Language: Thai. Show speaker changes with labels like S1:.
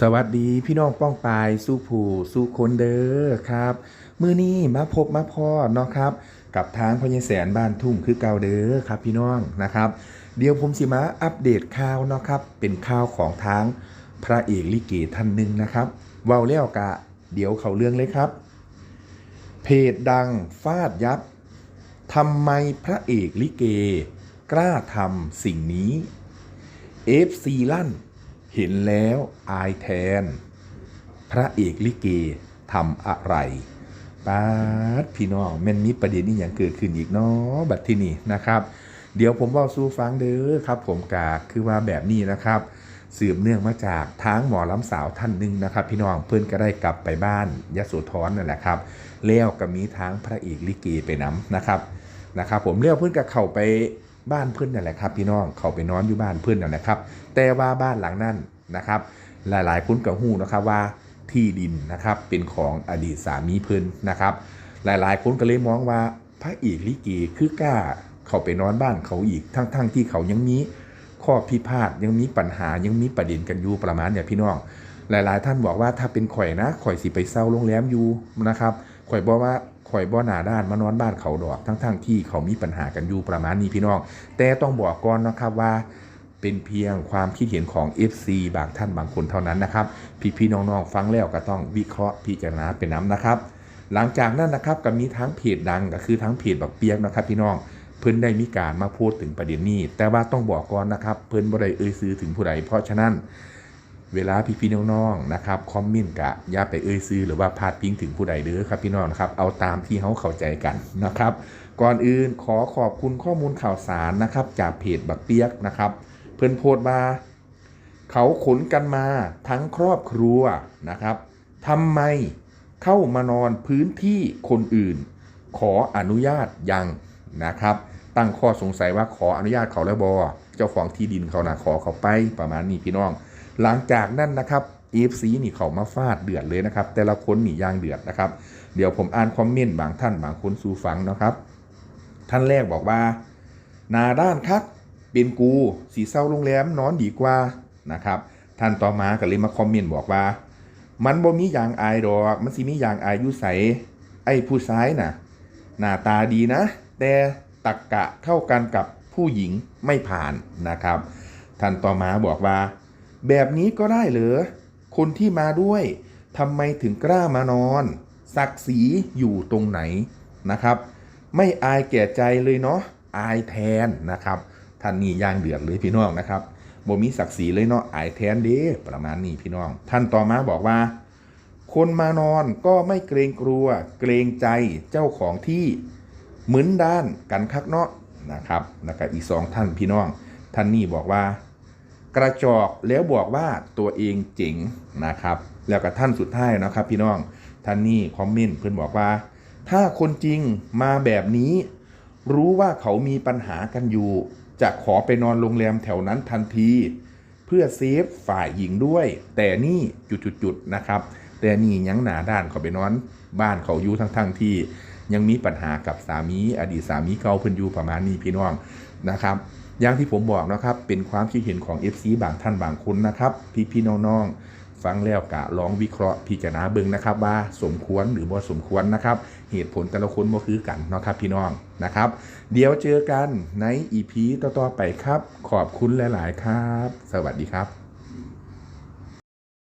S1: สวัสดีพี่น้องป้องปายสู้ผู้สู้คนเด้อครับมือนี้มาพบมาพ่อเนาะครับ กับทางพญแสนบ้านทุ่งคือเก่าเด้อครับ พี่น้องนะครับ เดี๋ยวผมสิมาอัปเดตข่าวเนาะครับ เป็นข่าวของทางพระเอกลิเกท่านหนึ่งนะครับเว้าแล้วกะ เดี๋ยวเขาเรื่องเลยครับ เพจดังฟาดยับทำไมพระเอกลิเก กล้าทำสิ่งนี้ FC ลั่น เห็นแล้วอายแทน พระเอกลิเกทำอะไรป้าดพี่น้องแม่นมีประเด็นนี้อย่างเกิดขึ้นอีกเนาะบัดที่นี่นะครับ เดี๋ยวผมเว่าสู้ฟังเด้อครับ ผมกาคือว่าแบบนี้นะครับ สืบเนื่องมาจากทางหมอลำสาวท่านหนึ่งนะครับ พี่น้องเพื่อนก็ได้กลับไปบ้านยโสธรนั่นแหละครับแล้วก็มีทางพระเอกลิเกไปน้ำนะครับนะครับ ผมเลี้ยวเพื่อนก็เข้าไปบ้านเพื่อนนั่นแหละครับ พี่น้องเข้าไปนอนอยู่บ้านเพื่อนนั่นแหละครับ แต่ว่าบ้านหลังนั้น นะครับ หลายๆคนก็ฮู้นะครับว่าที่ดินนะครับเป็นของอดีตสามีเพิ่นนะครับ หลายๆคนก็เลยมองว่าพระเอกลิเกคือกล้าเขาไปนอนบ้านเขาอีกทั้งๆที่เขายังมีข้อพิพาทยังมีปัญหายังมีประเด็นกันอยู่ประมาณเนี่ยพี่น้องหลาย ๆ ท่านบอกว่าถ้าเป็นข่อยนะข่อยสิไปเศร้าโรงแรมอยู่นะครับข่อยบอกว่าข่อยบ่หนาด้านมานอนบ้านเขาดอกทั้งๆที่เขามีปัญหากันอยู่ประมาณนี้พี่น้อง แต่ต้องบอกก่อนนะครับว่า เป็นเพียงความคิดเห็นของ FC บางท่านบางคนเท่านั้นนะครับ พี่ๆน้องๆฟังแล้วก็ต้องวิเคราะห์พิจารณาเป็นน้ำนะครับ หลังจากนั้นนะครับก็มีทั้งเพจดังก็คือทั้งเพจบักเปียกนะครับ พี่น้องเพิ่นได้มีการมาพูดถึงประเด็นนี้ แต่ว่าต้องบอกก่อนนะครับ เพิ่นบ่ได้เอ่ยซื้อถึงผู้ใดเพราะฉะนั้นเวลาพี่ๆน้องๆนะครับคอมเมนต์กะอย่าไปเอ่ยซื้อหรือว่าพาดพิงถึงผู้ใดเด้อครับพี่น้องนะครับเอาตามที่เขาเข้าใจกันนะครับ ก่อนอื่นขอขอบคุณข้อมูลข่าวสารนะครับ จากเพจบักเปียกนะครับ พิ่นโพสต์มา เขาขนกันมาทั้งครอบครัวนะครับทำไมเข้ามานอนพื้นที่คนอื่น ขออนุญาตยังนะครับ ตั้งข้อสงสัยว่าขออนุญาตเขาแล้วบอเจ้าของที่ดินเขานะขอเขาไปประมาณนี้พี่น้อง หลังจากนั้นนะครับเอฟซีนี่เขามาฟาดเดือดเลยนะครับ แต่ละคนนี่ย่างเดือดนะครับ เดี๋ยวผมอ่านคอมเมนต์บางท่านบางคนสู่ฟังนะครับ ท่านแรกบอกว่า นาด้านคัก เป็นกูสีเศร้าโรงแรมนอนดีกว่านะครับท่านต่อมาก็เลยมาคอมเมนต์บอกว่า มันบ่มีอย่างอายดอก มันสิมีอย่างอายยุใสไอ้ผู้ซ้ายน่ะ หน้าตาดีนะ แต่ตักกะเข้ากันกับผู้หญิงไม่ผ่านนะครับท่านต่อมาบอกว่า แบบนี้ก็ได้เหรอคนที่มาด้วยทำไมถึงกล้ามานอนศักดิ์ศรีอยู่ตรงไหนนะครับ ไม่อายแก่ใจเลยเนาะอายแทนนะครับ ท่านนี่ย่างเดือดเลยพี่น้องนะครับบ่มีศักดิ์ศรีเลยเนาะอายแทนเด้ประมาณนี้พี่น้อง ท่านต่อมาบอกว่า คนมานอนก็ไม่เกรงกลัว เกรงใจเจ้าของที่เหมือนด้านกันคักเนาะนะครับแล้วก็อีกสองท่านพี่น้อง ท่านนี่บอกว่า กระจอกแล้วบอกว่าตัวเองเจ๋งนะครับ แล้วก็ท่านสุดท้ายนะครับ พี่น้องท่านนี่คอมเมนต์เพื่อนบอกว่า ถ้าคนจริงมาแบบนี้ รู้ว่าเขามีปัญหากันอยู่ จะขอไปนอนโรงแรมแถวนั้นทันที เพื่อเซฟฝ่ายหญิงด้วย แต่นี่จุดๆนะครับ แต่นี่ยังหนาด้านเขาไปนอน บ้านเขาอยู่ทั้งๆที่ยังมีปัญหากับสามีอดีตสามีเก่าเพิ่นอยู่ประมาณนี้พี่น้องนะครับ อย่างที่ผมบอกนะครับเป็นความคิดเห็นของ FC บางท่านบางคนนะครับพี่ๆน้องๆ ฟังแล้วกะลองวิเคราะห์พิจารณาเบิ่งนะครับ ว่าสมควรหรือบ่สมควรนะครับ เหตุผลแต่ละคนบ่คือกันเนาะครับพี่น้องนะครับ เดี๋ยวเจอกันใน EP ต่อๆไปครับ ขอบคุณหลาย ๆ ครับ สวัสดีครับ